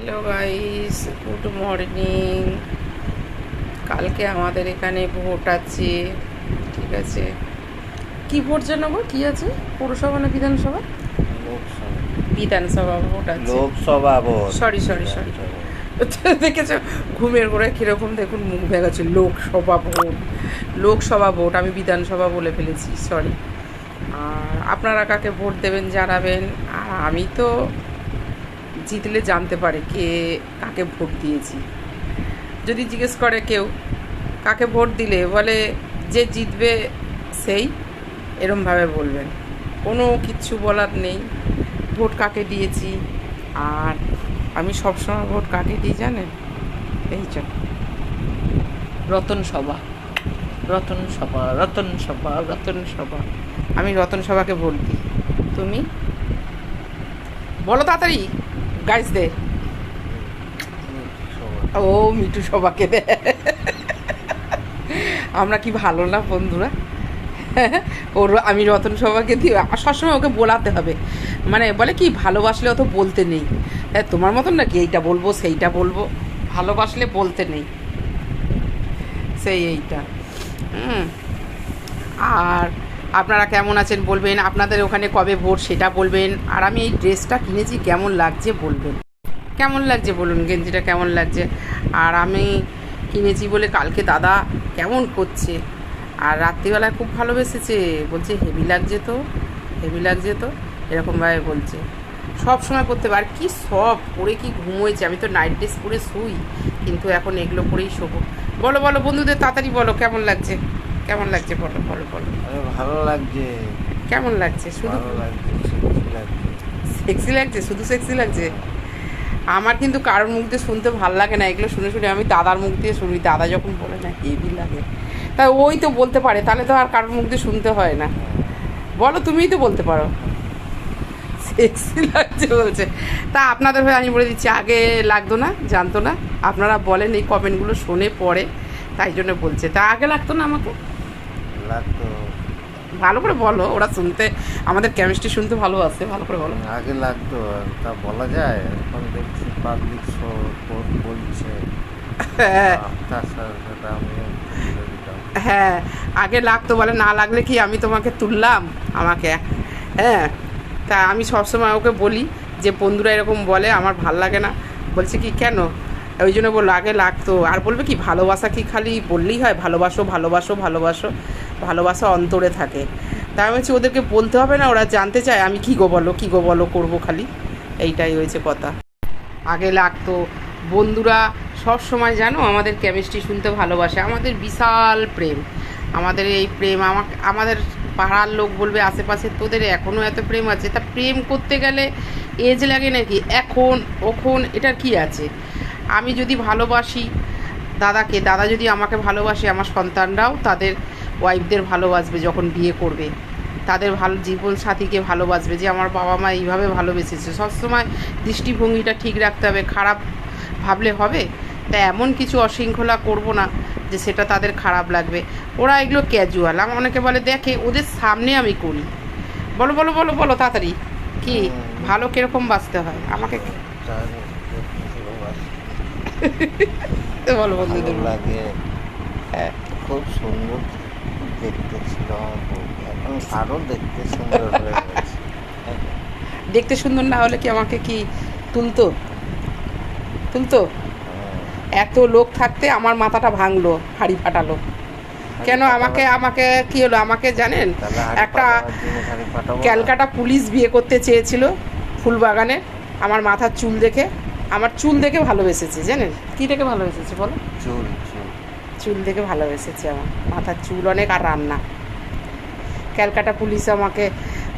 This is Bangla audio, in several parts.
হ্যালো গাইস গুড মর্নিং কালকে আমাদের এখানে ভোট আছে। ঠিক আছে। কি ভোট যেন গো? কি আছে? পৌরসভা না বিধানসভা? লোকসভা বিধানসভা ভোট আছে। Lok Sabha vote. Sorry sorry sorry দেখেছ? ঘুমের করে কীরকম দেখুন মুখ ভেঙেছে লোকসভা ভোট। লোকসভা ভোট আমি বিধানসভা বলে ফেলেছি। সরি আর আপনারা কাকে ভোট দেবেন জানাবেন? আর আমি তো জিতলে জানতে পারে কে কাকে ভোট দিয়েছি? যদি জিজ্ঞেস করে কেউ কাকে ভোট দিলে? বলে যে জিতবে সেই। এরমভাবে বলবেন। কোনো কিচ্ছু বলার নেই ভোট কাকে দিয়েছি? আর আমি সবসময় ভোট কাকে দিই জানেন? এই চ রতন সভা। রতন সভা রতন সভা রতন সভা। আমি রতন সভাকে ভোট দিই। তুমি? বলো তাড়াতাড়ি। গাইজদের লোকসভা। ও, মিঠু সবাকে দে। আমরা কি ভালো না, বন্ধুরা? ওর, আমি রতন সবাকে দিই। সবসময় ওকে বোলাতে হবে। মানে বলে কি ভালোবাসলে অত বলতে নেই। হ্যাঁ তোমার মতন নাকি? এইটা বলব, সেইটা বলব। ভালোবাসলে বলতে নেই। সেই, এইটা। আর আপনারা কেমন আছেন বলবেন, আপনাদের ওখানে কবে ভোট সেটা বলবেন, আর আমি এই ড্রেসটা কিনেছি কেমন লাগছে বলবেন। কেমন লাগছে বলুন, গেঞ্জিটা কেমন লাগছে? আর আমি কিনেছি বলে কালকে দাদা কেমন করছে? আর রাত্রিবেলায় খুব ভালোবেসেছে, বলছে হেভি লাগছে তো হেভি লাগছে তো, এরকমভাবে বলছে। সব সময় করতে পারে কি সব পরে কি ঘুমোয়েছে, আমি তো নাইট ড্রেস পরে শুই, কিন্তু এখন এগুলো পরেই শোবো। বলো বলো, বন্ধুদের তাড়াতাড়ি বলো, কেমন লাগছে? কেমন লাগছে বলো বলো বলো ভালো লাগছে। কেমন লাগছে? শুধু সেক্সি লাগছে শুধু সেক্সি লাগছে? আমার কিন্তু কারোর মুখ দিয়ে শুনতে ভালো লাগে না এগুলো শুনে শুনে আমি দাদার মুখ দিয়ে শুনি দাদা যখন বলে না হেভি লাগে। তা ওই তো বলতে পারে তাহলে তো আর কারোর মুখ দিয়ে শুনতে হয় না। বলো তুমিই তো বলতে পারো। সেক্সি লাগছে বলছে। তা আপনাদের হয়ে আমি বলে দিচ্ছি আগে লাগতো না জানতো না। আপনারা বলেন এই কমেন্টগুলো শোনে পরে তাই জন্য বলছে। তা আগে লাগতো না আমাকে? লাগতো ভালো করে বলো ওরা শুনতে আমাদের কেমিস্ট্রি শুনতে ভালো আছে ভালো করে বলো। আগে লাগতো তা বলা যায় এখন দেখছি পাবলিক শো বলছে। হ্যাঁ। হ্যাঁ আগে লাগতো বলে না লাগলে কি আমি তোমাকে তুললাম আমাকে? হ্যাঁ তা আমি সবসময় ওকে বলি যে বন্ধুরা এরকম বলে আমার ভালো লাগে না। বলছে কি কেন? ওই জন্য বলল আগে লাগতো। আর বলবে কি ভালোবাসা কি খালি বললেই হয়? ভালোবাসো ভালোবাসো ভালোবাসো। ভালোবাসা অন্তরে থাকে। তাই আমি বলছি, ওদেরকে বলতে হবে না, ওরা জানতে চায়, আমি কী গো বলো, কী গো বলো করব খালি। এইটাই হয়েছে কথা। আগে লাগতো, বন্ধুরা সব সময় জানো, আমাদের কেমিস্ট্রি শুনতে ভালোবাসে, আমাদের বিশাল প্রেম। আমাদের এই প্রেম, আমাকে, আমাদের পাড়ার লোক বলবে, আশেপাশে তোদের এখনও এত প্রেম আছে, তা প্রেম করতে গেলে এজ লাগে নাকি? এখন, ওখন, এটার কি আছে? আমি যদি ভালোবাসি দাদাকে, দাদা যদি আমাকে ভালোবাসে, আমার সন্তানরাও তাদের ওয়াইফদের ভালোবাসবে যখন বিয়ে করবে। তাদের ভালো জীবন সাথীকে ভালোবাসবে যে আমার বাবা মা এইভাবে ভালোবেসেছে। সবসময় দৃষ্টিভঙ্গিটা ঠিক রাখতে হবে খারাপ ভাবলে হবে? তা এমন কিছু অশৃঙ্খলা করব না যে সেটা তাদের খারাপ লাগবে। ওরা এগুলো ক্যাজুয়াল আমার অনেকে বলে দেখে ওদের সামনে আমি করি। বলো বলো বলো বলো তাড়াতাড়ি। কি? ভালো কীরকম বাঁচতে হয়? আমাকে। বলো বন্ধুদের। লাগে। হ্যাঁ, খুব সুন্দর দেখতে ছিল আমার এখন আরও দেখতে সুন্দর হয়ে গেছে। দেখতে সুন্দর না হলে কি আমাকে কি তুলতো? তুলতো? হ্যাঁ। এত লোক থাকতে আমার মাথাটা ভাঙলো হাড়ি ফাটালো। কেন আমাকে আমাকে কি হলো? আমাকে জানেন? একটা? ক্যালকাটা পুলিশ বিয়ে করতে চেয়েছিল ফুলবাগানে আমার মাথার চুল দেখে। আমার চুল দেখে ভালোবেসেছে জানেন? কি দেখে ভালোবেসেছে বলো? চুল চুল। চুল দেখে ভালোবেসেছে আমার। মাথার চুল অনেক আর রান্না। ক্যালকাটা পুলিশ আমাকে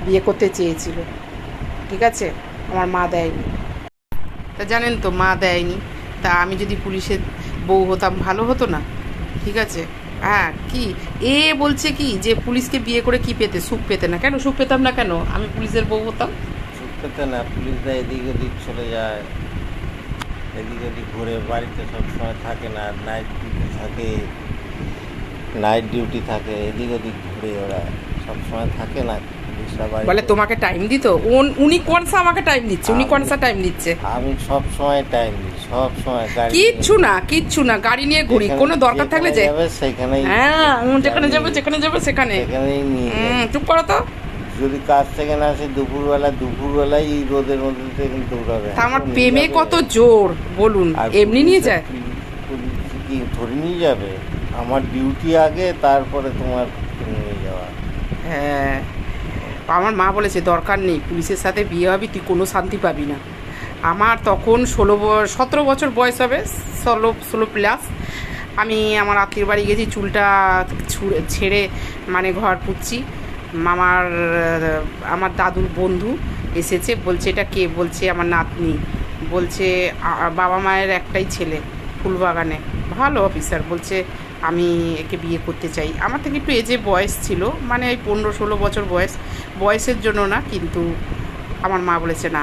বিয়ে করতে চেয়েছিল। ঠিক আছে? আমার মা দেয়নি। তা জানেন তো, মা দেয়নি। তা আমি যদি পুলিশের বউ হতাম, ভালো হতো না? ঠিক আছে? হ্যাঁ কি? এ বলছে কি যে পুলিশকে বিয়ে করে কি পেতে? সুখ পেতে না। কেন সুখ পেতাম না কেন? আমি পুলিশের বউ হতাম? চুপ পেতে না পুলিশরা এদিক ওদিক চলে যায়। এদিক ওদিক ঘুরে বাড়িতে সব সময় থাকে না নাইট ডিউটি থাকে নাইট ডিউটি থাকে এদিক ওদিক ঘুরে ওরা সব সময় থাকে না। বলে তোমাকে টাইম দিত? উন- উনি কোনসা আমাকে টাইম দিচ্ছে? উনি কোনসা টাইম দিচ্ছে? আমি সব সময় টাইম দিই সব সময় গাড়ি কিচ্ছু না কিচ্ছু না গাড়ি নিয়ে ঘুরি। কোনো দরকার থাকলে যে যাবে সেখানেই হ্যাঁ উম, যেখানে যাবে যেখানে যাবে সেখানে। সেখানেই নিয়ে চুপ করো তো। যদি কাজ থেকে না আসে দুপুরবেলা দুপুরবেলায় এই রোদের মধ্যে থেকে দৌড়াবে। আমার প্রেমে কত জোর বলুন এমনি নিয়ে যায়? কি ধরে নিয়ে যাবে? আমার ডিউটি আগে তারপরে তোমার নিয়ে যাওয়া। হ্যাঁ আমার মা বলেছে দরকার নেই পুলিশের সাথে বিয়ে হবি তুই কোনো শান্তি পাবি না। আমার তখন ষোলো সতেরো বছর বয়স হবে ষোলো ষোলো প্লাস আমি আমার আত্মীয় বাড়ি গেছি চুলটা ছেড়ে মানে ঘর পুচ্ছি মামার আমার দাদুর বন্ধু এসেছে, বলছে, এটা কে? বলছে, আমার নাতনি। বলছে বাবা মায়ের একটাই ছেলে, ফুলবাগানে। ভালো অফিসার বলছে, আমি একে বিয়ে করতে চাই। আমার থেকে একটু এজে বয়স ছিল মানে ওই পনেরো ষোলো বছর বয়স। বয়সের জন্য না, কিন্তু আমার মা বলেছে, না।